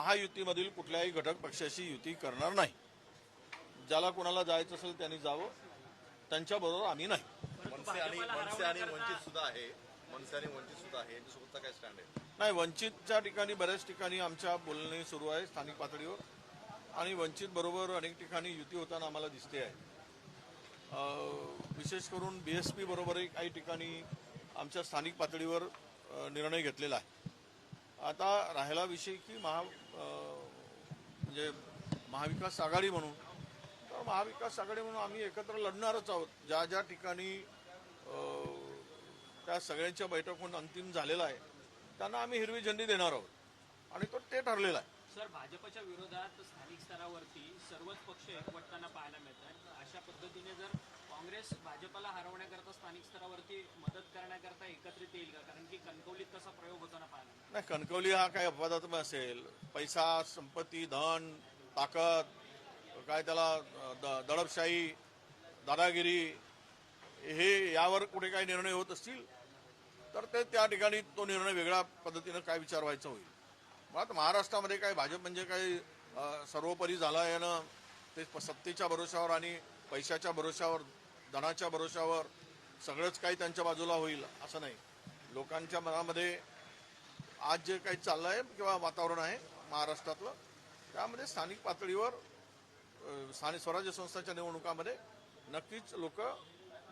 महायुतीमधील कुठल्याही घटक पक्षाशी युती करणार नाही. ज्याला कोणाला जायचं असेल त्यांनी जावं. त्यांच्याबरोबर आम्ही नाही. मनसे आणि मनसे आणि वंचित सुद्धा आहे. मनसे आणि वंचित सुद्धा आहे. यांच्यासोबतचा काय स्टँड आहे? नाही वंचितच्या ठिकाणी बऱ्याच ठिकाणी आमच्या बोलणे सुरू आहे स्थानिक पातळीवर. आणि वंचित बरोबर अनेक ठिकाणी युती होताना आम्हाला दिसते आहे. अं, विशेष करून बी एस पी बरोबरही काही ठिकाणी आमच्या स्थानिक पातळीवर अं, निर्णय घेतलेला आहे. आता राहिला विषय की महा म्हणजे महाविकास आघाडी म्हणून. तर महाविकास आघाडी म्हणून आम्ही एकत्र लढणारच आहोत. ज्या ज्या ठिकाणी त्या सगळ्यांच्या बैठक होऊन अंतिम झालेला आहे त्यांना आम्ही हिरवी झेंडी देणार आहोत. आणि तो ते ठरलेला आहे. सर भाजपच्या विरोधात स्थानिक स्तरावरती सर्वच पक्ष एकवटताना पाहायला मिळतात. काँग्रेस भाजपला हरवण्याकरता स्थानिक स्तरावरती मदत करण्याकरता एकत्रित येईल का? कारण की कणकवलीत तसा प्रयोग होताना पाहायला? नाही कणकवली हा काय अपवादात्मक असेल. पैसा संपत्ती धन ताकद काय त्याला द- दडपशाही दादागिरी हे यावर कुठे काही निर्णय होत असतील तर ते त्या ठिकाणी तो निर्णय वेगळ्या पद्धतीनं काय विचार व्हायचा होईल मुळात महाराष्ट्रामध्ये काय भाजप म्हणजे काही सर्वोपरी झाला यानं ते सत्तेच्या भरोशावर आणि पैशाच्या भरोशावर धनाच्या भरोशावर सगळंच काही त्यांच्या बाजूला होईल असं नाही. लोकांच्या मनामध्ये आज जे काही चाललं आहे किंवा वातावरण आहे महाराष्ट्रातलं त्यामध्ये स्थानिक पातळीवर स्थानिक स्वराज्य संस्थांच्या निवडणुकामध्ये नक्कीच लोक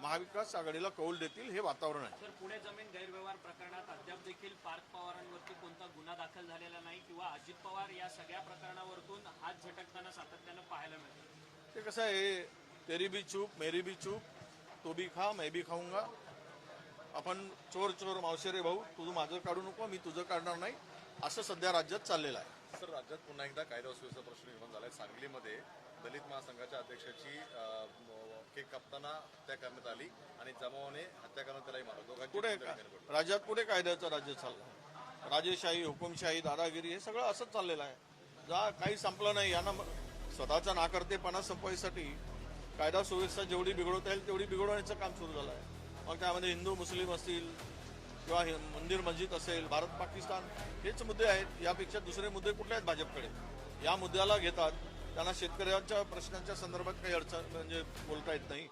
महाविकास आघाडीला कौल देतील हे वातावरण आहे. सर पुणे जमीन गैरव्यवहार प्रकरणात अद्याप देखील पार्थ पवारांवरती कोणता गुन्हा दाखल झालेला नाही किंवा अजित पवार या सगळ्या प्रकरणावरतून हात झटकताना सातत्यानं पाहायला मिळतं. ते कसं आहे तेरी भी चूप मेरी भी चूप तो भी खा मैं भी खाऊंगा. आपण चोर चोर मावशेरे भाऊ तुझं माझं काढू नको मी तुझं काढणार नाही. असं सध्या राज्यात चाललेलं आहे. सर राज्यात पुन्हा एकदा कायदा सुव्यवस्था प्रश्न निर्माण झालाय. सांगलीमध्ये दलित महासंघाच्या अध्यक्षाची अ, केक कापताना हत्या करण्यात आली आणि जमावाने हत्या करण्यात त्यालाही मारलं. दोघांची पुढे हत्या करण्यात आली. राज्यात पुढे कायद्याचं राज्य चाललं? राजेशाही हुकुमशाही दादागिरी हे सगळं असंच चाललेलं आहे. जा काही संपलं नाही. यांना म- स्वतःचा नाकर्तेपणा संपवायसाठी कायदा सुव्यवस्था जेवढी बिघडवता येईल तेवढी बिघडवण्याचं काम सुरू झालं आहे. मग त्यामध्ये हिंदू मुस्लिम असतील किंवा मंदिर मस्जिद असेल भारत पाकिस्तान हेच मुद्दे आहेत. यापेक्षा दुसरे मुद्दे कुठले आहेत भाजपकडे? या मुद्द्याला घेतात. त्यांना शेतकऱ्यांच्या प्रश्नांच्या संदर्भात काही अडचण म्हणजे बोलता येत नाही.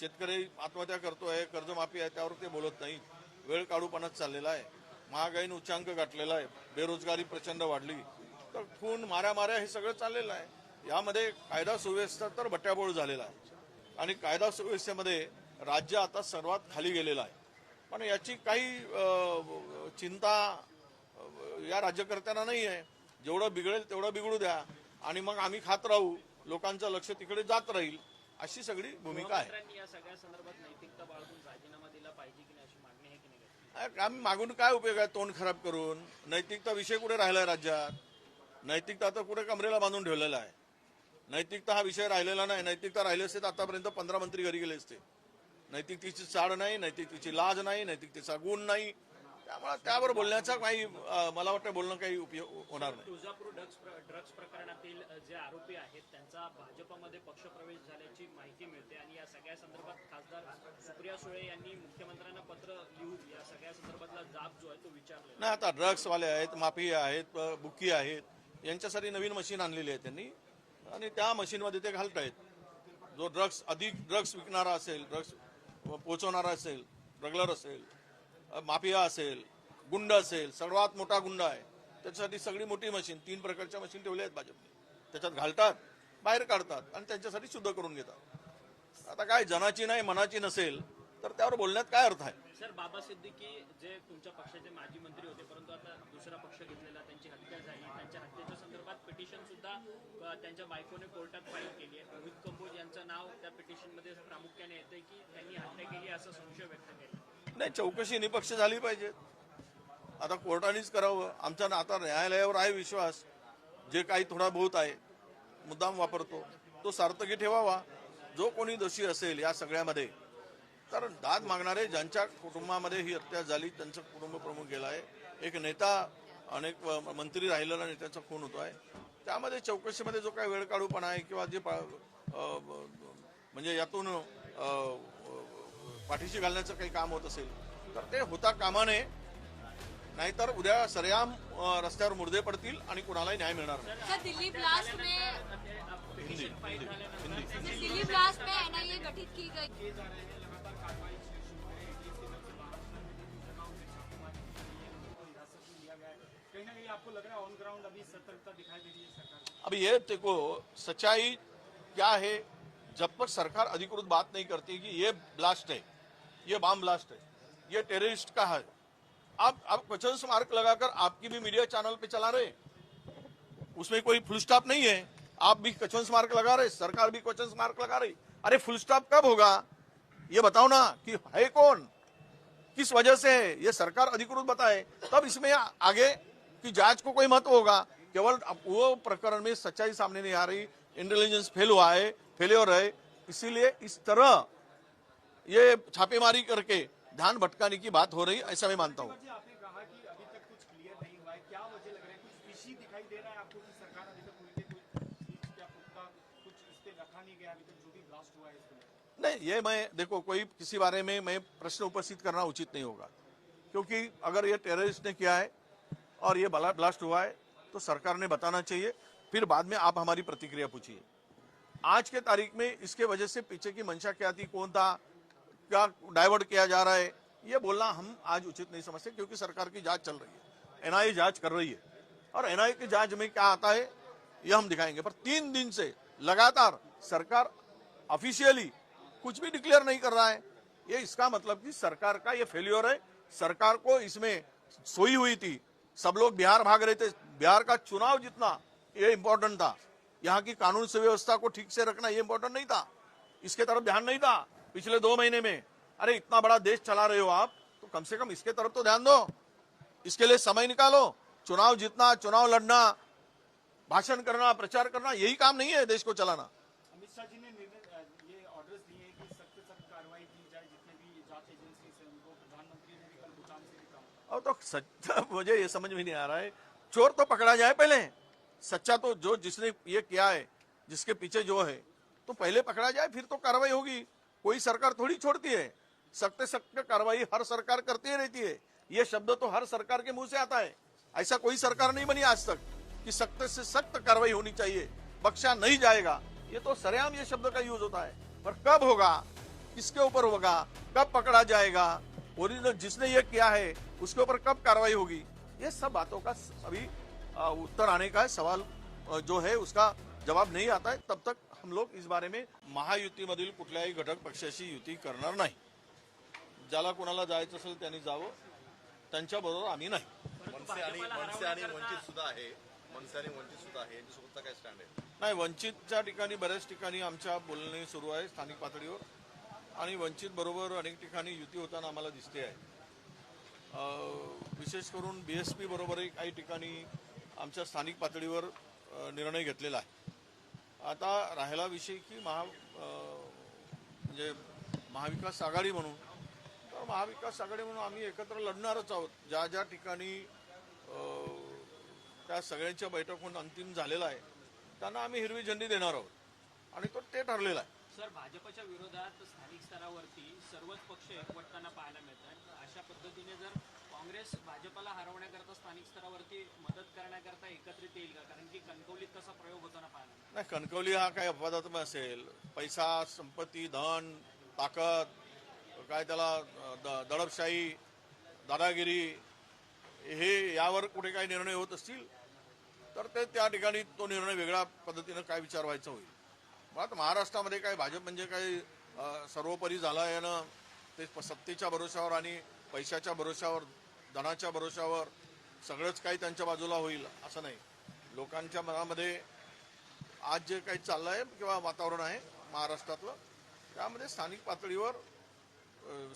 शेतकरी आत्महत्या करतो आहे कर्जमाफी आहे त्यावर ते बोलत नाही. वेळ काढूपणाच चाललेला आहे. महागाईनं उच्चांक गाठलेला आहे. बेरोजगारी प्रचंड वाढली. तर खून माऱ्या माऱ्या हे सगळं चाललेलं आहे. यामध्ये कायदा सुव्यवस्था तर बट्याबोळ झालेला आहे. आणि कायदा सुव्यवस्थेमध्ये राज्य आता सर्वात खाली गेलेलं आहे. पण याची काही चिंता या राज्यकर्त्यांना नाही आहे. जेवढं बिघडेल तेवढं बिघडू द्या. आणि मग आम्ही खात राहू लोकांचं लक्ष तिकडे जात राहील अशी सगळी भूमिका आहे. गृहमंत्र्यांनी या सगळ्या संदर्भात नैतिकता बाळगून राजीनामा दिला पाहिजे की नाही अशी मागणी आहे की नाही? अरे, आम्ही मागून काय उपयोग आहे तोंड खराब करून? नैतिकता विषय कुठे राहिलाय राज्यात? नैतिकता तर कुठे कमरेला बांधून ठेवलेला आहे. नैतिकता हा विषय राहिलेला नाही. नैतिकता राहिले असते तर आतापर्यंत पंधरा मंत्री घरी गेले असते. नैतिकतेची चाड नाही नैतिकतेची लाज नाही नैतिकतेचा गुण नाही. त्यामुळे त्यावर बोलण्याचा काही मला वाटतं बोलणं काही उपयोग होणार नाही. तुळजापूर ड्रग्ज ड्रग्ज प्रकरणातील जे आरोपी आहेत त्यांचा भाजपमध्ये पक्षप्रवेश झाल्याची माहिती मिळते आणि या सगळ्या संदर्भात खासदार सुप्रिया सुळे यांनी मुख्यमंत्र्यांना पत्र लिहून या सगळ्या संदर्भातला जाब जो आहे तो विचारलेला नाही आता ड्रग्सवाले आहेत माफिया आहेत बुकी आहेत यांच्यासाठी नवीन मशीन आणलेली आहे त्यांनी. आणि त्या मशीनमध्ये ते घालतायत. जो ड्रग्स अधिक ड्रग्स विकणारा असेल ड्रग्स पोचवणारा असेल ड्रगलर असेल माफिया असेल गुंड असेल सर्वात मोठा गुंड आहे त्याच्यासाठी सगळी मोठी मशीन तीन प्रकारच्या मशीन ठेवल्या आहेत भाजपने. त्याच्यात घालतात बाहेर काढतात आणि त्यांच्यासाठी शुद्ध करून घेतात. आता काय जनाची नाही मनाची नसेल तर त्यावर बोलण्यात काय अर्थ आहे? सर बाबा सिद्दीकी जे तुमच्या पक्षाचे माजी मंत्री होते परंतु आता दुसरा पक्ष घेतलेला त्यांची हत्या झाली. त्यांच्या हत्येच्या संदर्भात पिटिशन सुद्धा त्यांच्या बायकोने कोर्टात फाईल केली आहे. रोहित कंबोज यांचं नाव त्या पिटिशनमध्ये प्रामुख्याने येते की त्यांनी हत्या केली असा संशय व्यक्त केला नाही चौकशी निपक्ष झाली पाहिजे. आता कोर्टानेच करावं. आमचा आता न्यायालयावर आहे विश्वास. जे काही थोडा बहुत आहे मुद्दाम वापरतो. तो सार्थकी ठेवावा. जो कोणी दोषी असेल या सगळ्यामध्ये तर दाद मागणारे ज्यांच्या कुटुंबामध्ये ही हत्या झाली त्यांचं कुटुंब प्रमुख गेला आहे. एक नेता अनेक मंत्री राहिलेला नेत्याचा खून होतो आहे त्यामध्ये चौकशीमध्ये जो काही वेळ काढूपणा आहे किंवा जे म्हणजे यातून पाठीशी घालण्याचं काही काम होत असेल तर ते होता कामा नये नाहीतर उद्या सरेआम अं, रस्त्यावर मुर्दे पडतील आणि कुणालाही न्याय मिळणार नाही. हिंदी हिंदी हिंदी. आपको लग रहा है ऑन ग्राउंड अभी सतर्कता दिखाई दे रही है सरकार? अब ये देखो, सच्चाई क्या है? जब तक सरकार अधिकृत बात नहीं करती कि ये ब्लास्ट है, ये बम ब्लास्ट है, ये टेररिस्ट का है, आप आप क्वेश्चन मार्क लगाकर आपकी भी मीडिया चैनल पे चला रहे उसमें कोई फुल स्टॉप नहीं है। आप भी क्वेश्चन मार्क लगा रहे, सरकार भी क्वेश्चन मार्क लगा रही। अरे फुल स्टॉप कब होगा? ये बताओ ना कि है कौन? किस वजह से है? ये सरकार अधिकृत बताए, तब इसमें आगे की जांच को कोई महत्त्व होगा। केवल अब वो प्रकरण में सच्चाई सामने नहीं आ रही। इंटेलिजेंस फेल हुआ है फेलियर है। इसीलिए इस तरह ये छापेमारी करके ध्यान भटकाने की बात हो रही ऐसा मैं मानता हूँ। जी आपने कहा कि अभी तक कुछ क्लियर नहीं हुआ है क्या वजह लग रहा है कुछ फिशी दिखाई दे रहा है आपको कि सरकार अभी तक पूरी के कोई चीज या पुख्ता कुछ इस पे रखा नहीं गया अभी तक जो भी ब्लास्ट हुआ है इसमें नहीं ये मैं देखो कोई किसी बारे में मैं प्रश्न उपस्थित करना उचित नहीं होगा। क्योंकि अगर ये टेररिस्ट ने किया है और ये बला ब्लास्ट हुआ है तो सरकार ने बताना चाहिए। फिर बाद में आप हमारी प्रतिक्रिया पूछिए। आज के तारीख में इसके वजह से पीछे की मंशा क्या थी, कौन था, क्या डाइवर्ट किया जा रहा है, ये बोलना हम आज उचित नहीं समझते, क्योंकि सरकार की जाँच चल रही है। एनआईए जाँच कर रही है। और एनआईए की जाँच में क्या आता है, ये हम दिखाएँगे। पर तीन दिन से लगातार सरकार ऑफिशियली कुछ भी डिक्लेयर नहीं कर रहा है। ये इसका मतलब कि सरकार का ये फेल्योर है। सरकार को इसमें सोई हुई थी। सब लोग बिहार भाग रहे थे। बिहार का चुनाव जितना, ये इम्पोर्टेंट था। यहाँ की कानून सुव्यवस्था को ठीक से रखना ये इंपॉर्टेंट नहीं था। इसके तरफ़ ध्यान नहीं था पिछले दो महीने में। अरे, इतना बड़ा देश चला रहे हो आप तो कम से कम इसके तरफ़ तो ध्यान दो। इसके लिए समय निकालो। चुनाव जीतना, चुनाव लड़ना, भाषण करना, प्रचार करना, यही काम नहीं है देश को चलाना। अमित शाह जी ने ये ऑर्डर्स दिए हैं कि सख्त सख्त कार्रवाई की जाए, जितने भी जाँच एजेंसी से उनको प्रधानमंत्री ने भी कल भूटान से अब तो सच्चा, मुझे ये समझ में नहीं आ रहा है। चोर तो पकड़ा जाए पहले। सच्चा तो जो जिसने ये किया है, जिसके पीछे जो है तो पहले पकड़ा जाए, फिर तो कार्रवाई होगी। कोई सरकार थोड़ी छोड़ती है। सख्त सख्त कार्रवाई हर सरकार करती रहती है। ये शब्द तो हर सरकार के मुँह से आता है। ऐसा कोई सरकार नहीं बनी आज तक कि सख्त से सख्त कार्रवाई होनी चाहिए। बख्शा नहीं जाएगा। ये तो सरेआम ये शब्द का यूज़ होता है। पर कब होगा? किसके ऊपर होगा? कब पकड़ा जाएगा? ओरिजिनल जिसने ये किया है उसके ऊपर कब कार्रवाई होगी? ये सब बातों का अभी उत्तर आने का है सवाल जो है उसका जवाब नहीं आता है। तब तक हम लोग इस बारे में महायुतीमधील कुठल्याही घटक पक्षाशी युती करणार नाही। ज्याला कोणाला जायचं असेल त्यांनी जावं. त्यांच्याबरोबर आम्ही नाही. मनसे आणि मनसे आणि वंचित सुद्धा आहे. मनसे आणि वंचित सुद्धा आहे. यांच्यासोबतचा काय स्टँड आहे? नाही वंचितच्या ठिकाणी बऱ्याच ठिकाणी आमच्या बोलणे सुरू आहे स्थानिक पातळीवर. आणि वंचित बरोबर अनेक ठिकाणी युती होताना आम्हाला दिसते आहे. विशेष करून बी एस पी बरोबरही काही ठिकाणी आमच्या स्थानिक पातळीवर निर्णय घेतलेला आहे. आता राहिला विषय की महा म्हणजे महाविकास आघाडी म्हणून. तर महाविकास आघाडी म्हणून आम्ही एकत्र लढणारच आहोत. ज्या ज्या ठिकाणी त्या सगळ्यांच्या बैठक होऊन अंतिम झालेला आहे त्यांना आम्ही हिरवी झेंडी देणार आहोत. आणि तो ते ठरलेला आहे. सर भाजपच्या विरोधात स्थानिक स्तरावरती सर्वच पक्ष एकवटताना पाहायला मिळतात. अशा पद्धतीने जर काँग्रेस भाजपला हरवण्याकरता स्थानिक स्तरावरती मदत करण्याकरता एकत्रित येईल का? कारण की कणकवलीत तसा प्रयोग होताना पाहायला नाही कणकवली हा काही अपवादात्मक असेल. पैसा संपत्ती धन ताकद काय त्याला द- दडपशाही दादागिरी हे यावर कुठे काही निर्णय होत असतील तर ते त्या ठिकाणी तो निर्णय वेगळ्या पद्धतीनं काय विचार व्हायचा होईल. मुळात महाराष्ट्रामध्ये काय भाजप म्हणजे काही सर्वोपरी झाला यानं ते सत्तेच्या भरोशावर आणि पैशाच्या भरोशावर धनाच्या भरोशावर सगळंच काही त्यांच्या बाजूला होईल असं नाही. लोकांच्या मनामध्ये आज जे काही चाललं आहे किंवा वातावरण आहे महाराष्ट्रातलं त्यामध्ये स्थानिक पातळीवर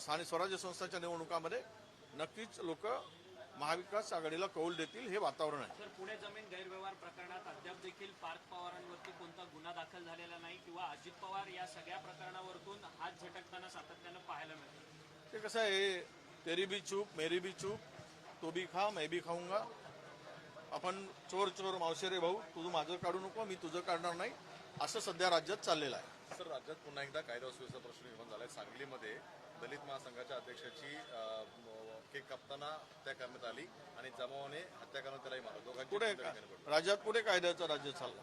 स्थानिक स्वराज्य संस्थांच्या निवडणुकामध्ये नक्कीच लोक महाविकास आघाडीला कौल देतील हे वातावरण आहे. पुणे जमीन गैरव्यवहार प्रकरणात अद्याप कोणता गुन्हा दाखल झालेला नाही किंवा अजित पवार या सगळ्या प्रकरणावरतून हात झटकताना सातत्यानं पाहायला मिळतं. ते कसं आहे तेरी भी चूप मेरी भी चूप तो भी खा मैं भी खाऊंगा. आपण चोर चोर मावशेरे भाऊ तुझं माझं काढू नको मी तुझं काढणार नाही. असं सध्या राज्यात चाललेलं आहे. सर राज्यात पुन्हा एकदा कायदा सुव्यवस्था प्रश्न निर्माण झालाय. सांगलीमध्ये दलित महासंघाच्या अध्यक्षाची केक कापताना हत्या करण्यात आली आणि जमावाने हत्या करून त्यालाही मारलं. दोघांची करण्यात आली. राज्यात पुढे कायद्याचं राज्य चाललं?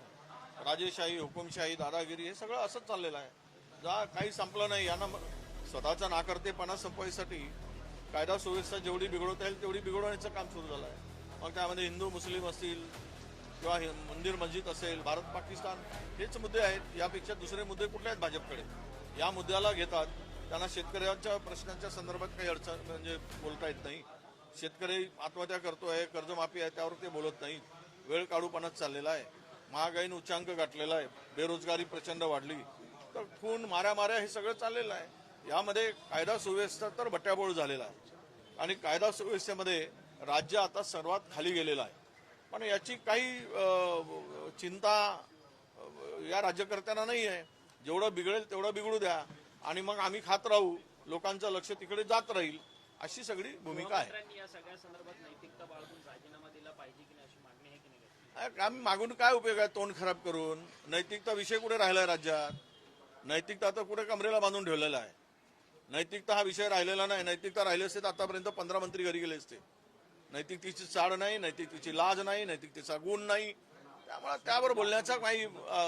राजेशाही हुकुमशाही दादागिरी हे सगळं असंच चाललेलं आहे. जा काही संपलं नाही. यांना स्वतःचा नाकर्तेपणा संपवायसाठी कायदा सुव्यवस्था जेवढी बिघडवता येईल तेवढी बिघडवण्याचं काम सुरू झालं आहे. मग त्यामध्ये हिंदू मुस्लिम असतील किंवा मंदिर मस्जिद असेल भारत पाकिस्तान हेच मुद्दे आहेत. यापेक्षा दुसरे मुद्दे कुठले आहेत भाजपकडे? या मुद्द्याला घेतात. त्यांना शेतकऱ्यांच्या प्रश्नांच्या संदर्भात काही अडचण म्हणजे बोलता येत नाही. शेतकरी आत्महत्या करतो आहे कर्जमाफी आहे त्यावर ते बोलत नाहीत. वेळ काढूपणाच चाललेला आहे. महागाईनं उच्चांक गाठलेला आहे बेरोजगारी प्रचंड वाढली. तर खून माऱ्या माऱ्या हे सगळं चाललेलं आहे. यामध्ये कायदा सुव्यवस्था तर बट्याबोळ झालेला आहे. आणि कायदा सुव्यवस्थेमध्ये राज्य आता सर्वात खाली गेलेलं आहे. पण याची काही चिंता या राज्यकर्त्यांना नाही आहे. जेवढं बिघडेल तेवढं बिघडू द्या. आणि मग आम्ही खात राहू लोकांचं लक्ष तिकडे जात राहील अशी सगळी भूमिका आहे. या सगळ्या संदर्भात नैतिकता बाळगून राजीनामा दिला पाहिजे की नाही अशी मागणी आहे की नाही अ, आम्ही मागून काय उपयोग आहे तोंड खराब करून? नैतिकता विषय कुठे राहिला आहे राज्यात? नैतिकता तर कुठे कमरेला बांधून ठेवलेला आहे? नैतिकता हा विषय राहिलेला नाही. नैतिकता राहिली असते तर आतापर्यंत पंधरा मंत्री घरी गेले असते. नैतिकतेची चाड नाही नैतिकतेची लाज नाही नैतिकतेचा गुण नाही. त्यामुळे त्यावर बोलण्याचा काही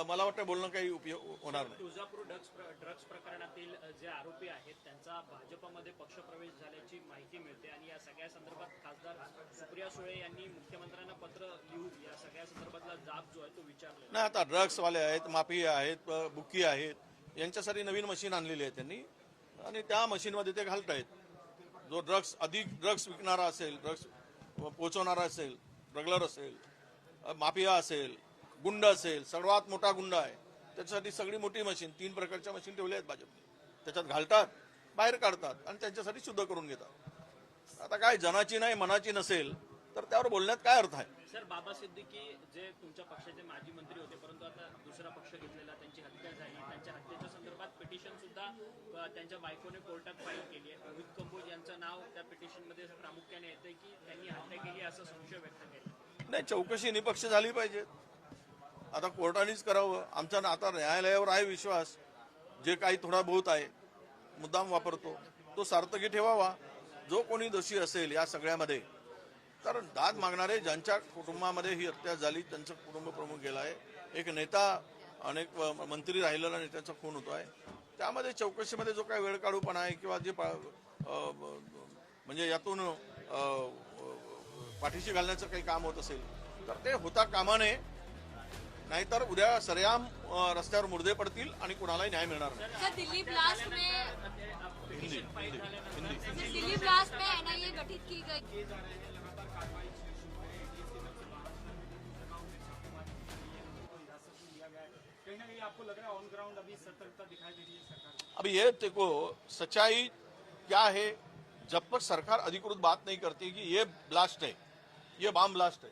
मला वाटतं बोलणं काही उपयोग होणार नाही. तुळजापूर ड्रग्ज ड्रग्ज प्रकरणातील जे आरोपी आहेत त्यांचा भाजपमध्ये पक्षप्रवेश झाल्याची माहिती मिळते आणि या सगळ्या संदर्भात खासदार सुप्रिया सुळे यांनी मुख्यमंत्र्यांना पत्र लिहून या सगळ्या संदर्भातला जाब जो आहे तो विचारलेला नाही आता ड्रग्सवाले आहेत माफिया आहेत बुकी आहेत यांच्यासाठी नवीन मशीन आणलेली आहे त्यांनी. आणि त्या मशीनमध्ये ते घालतायत. जो ड्रग्स अधिक ड्रग्ज विकणारा असेल ड्रग्स पोचवणारा असेल ड्रगलर असेल माफिया असेल गुंड असेल सर्वात मोठा गुंड आहे. त्याच्यासाठी सगळी मोठी मशीन तीन प्रकारच्या मशीन ठेवल्या आहेत भाजपने. त्याच्यात घालतात बाहेर काढतात आणि त्यांच्यासाठी शुद्ध करून घेतात. आता काय जनाची नाही मनाची नसेल तर त्यावर बोलण्यात काय अर्थ आहे? सर बाबा सिद्दीकी जे तुमच्या पक्षाचे माजी मंत्री होते परंतु आता दुसरा पक्ष घेतलेला त्यांची हत्या झाली. त्यांच्या हत्येच्या संदर्भात पिटिशन सुद्धा त्यांच्या बायकोने कोर्टात फाईल केली आहे. रोहित कंबोज यांचं नाव त्या पिटिशनमध्ये प्रामुख्याने येते की त्यांनी हत्या केली असं संशय व्यक्त केला. नाही चौकशी निपक्ष झाली पाहिजे. आता कोर्टानेच करावं. आमचा ना- आता न्यायालयावर आहे विश्वास. जे काही थोडा बहुत आहे मुद्दाम वापरतो तो सार्थकी ठेवावा. जो कोणी दोषी असेल या सगळ्यामध्ये. तर दाद मागणारे ज्यांच्या कुटुंबामध्ये ही हत्या झाली त्यांचं कुटुंब प्रमुख गेला आहे. एक नेता अनेक मंत्री राहिलेला नेत्याचा खून होतो आहे त्यामध्ये चौकशीमध्ये जो काही वेळ काढूपणा आहे किंवा जे पा- ब- म्हणजे यातून पाठीशी घालण्याचं काही काम होत असेल तर ते होता कामा नये नाहीतर उद्या सरेआम अ, रस्त्यावर मुर्दे पडतील आणि कुणालाही न्याय मिळणार नाही. दिल्ली ब्लास्ट में हिंदी हिंदी हिंदी. दिल्ली ब्लास्ट में एनआईए गठित की गई। कहीं ना कहीं आपको लग रहा है ऑन ग्राउंड अभी सतर्कता दिखाई दे रही है सरकार की अब ये देखो सच्चाई क्या है? जब तक सरकार अधिकृत बात नहीं करती कि ये ब्लास्ट है ये बॉम्ब ब्लास्ट है।